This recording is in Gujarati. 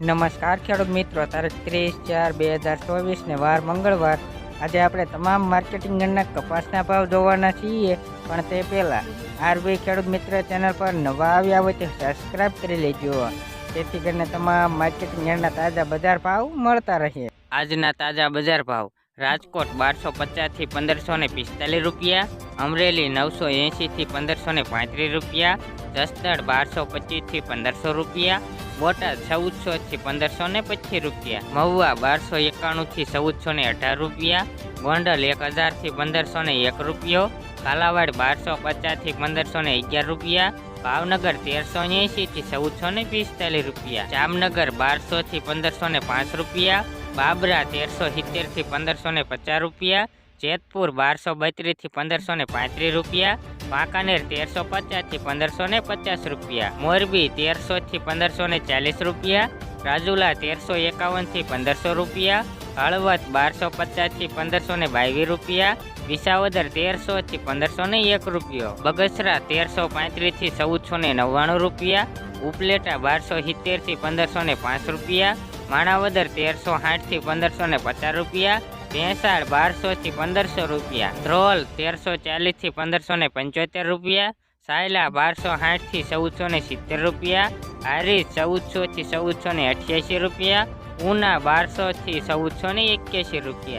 નમસ્કાર ખેડૂત મિત્રો, તારીખ ત્રીસ ચાર બે હજાર ચોવીસને વાર મંગળવાર. આજે આપણે તમામ માર્કેટિંગ ગણના કપાસના ભાવ જોવાના છીએ, પણ તે પહેલાં આરબી ખેડૂત મિત્ર ચેનલ પર નવા આવ્યા હોય તો સબસ્ક્રાઇબ કરી લેજો. જેથી કરીને તમામ માર્કેટિંગ ગણના તાજા બજાર ભાવ મળતા રહે. આજના તાજા બજાર ભાવ, રાજકોટ બારસો પચાસથી પંદરસો ને પિસ્તાલીસ રૂપિયા, અમરેલી નવસો એંશીથી પંદરસો ને પાંત્રીસ રૂપિયા જસદણ બારસો પચીસથી પંદરસો રૂપિયા બોટાદ ચૌદસોથી પંદરસો ને પચીસ રૂપિયા, મહુવા બારસો એકાણુંથી ચૌદસો ને અઢાર રૂપિયા, ગોંડલ એક હજારથી પંદરસો ને એક રૂપિયો, કાલાવાડ બારસો પચાસથી પંદરસો ને અગિયાર રૂપિયા, ભાવનગર તેરસો એંશીથી ચૌદસો ને પિસ્તાલીસ રૂપિયા, જામનગર બારસોથી પંદરસો ને પાંચ રૂપિયા, બાબરા તેરસો સિત્તેરથી પંદરસો ને પચાસ રૂપિયા, જેતપુર બારસો બત્રીસથી પંદરસો ને પાંત્રીસ રૂપિયા વાંકાનેર તેરસો પચાસથી પંદરસો ને પચાસ રૂપિયા. મોરબી તેરસોથી પંદરસો ચાલીસ રૂપિયા. રાજુલા તેરસો એકાવનથી પંદરસો રૂપિયા. હળવદ બારસો પચાસથી પંદરસો બાવીસ રૂપિયા. વિસાવદર તેરસોથી પંદરસો એક રૂપિયો. બગસરા તેરસો પાંત્રીસથી ચૌદસો ને નવ્વાણું રૂપિયા. ઉપલેટા બારસો સિત્તેરથી પંદરસો ને પાંચ રૂપિયા. માણાવદર તેરસો સાઠથી પંદરસો ને પચાસ રૂપિયા. ભેંસાળ બારસોથી પંદરસો રૂપિયા, ધ્રોલ તેરસો ચાલીસથી પંદરસો ને પંચોતેર રૂપિયા, સાયલા બારસો સાઠથી ચૌદસો ને સિત્તેર રૂપિયા હારીજ ચૌદસોથી ચૌદસો ને અઠ્યાસી રૂપિયા, ઉના બારસોથી ચૌદસો ને એક્યાસી રૂપિયા.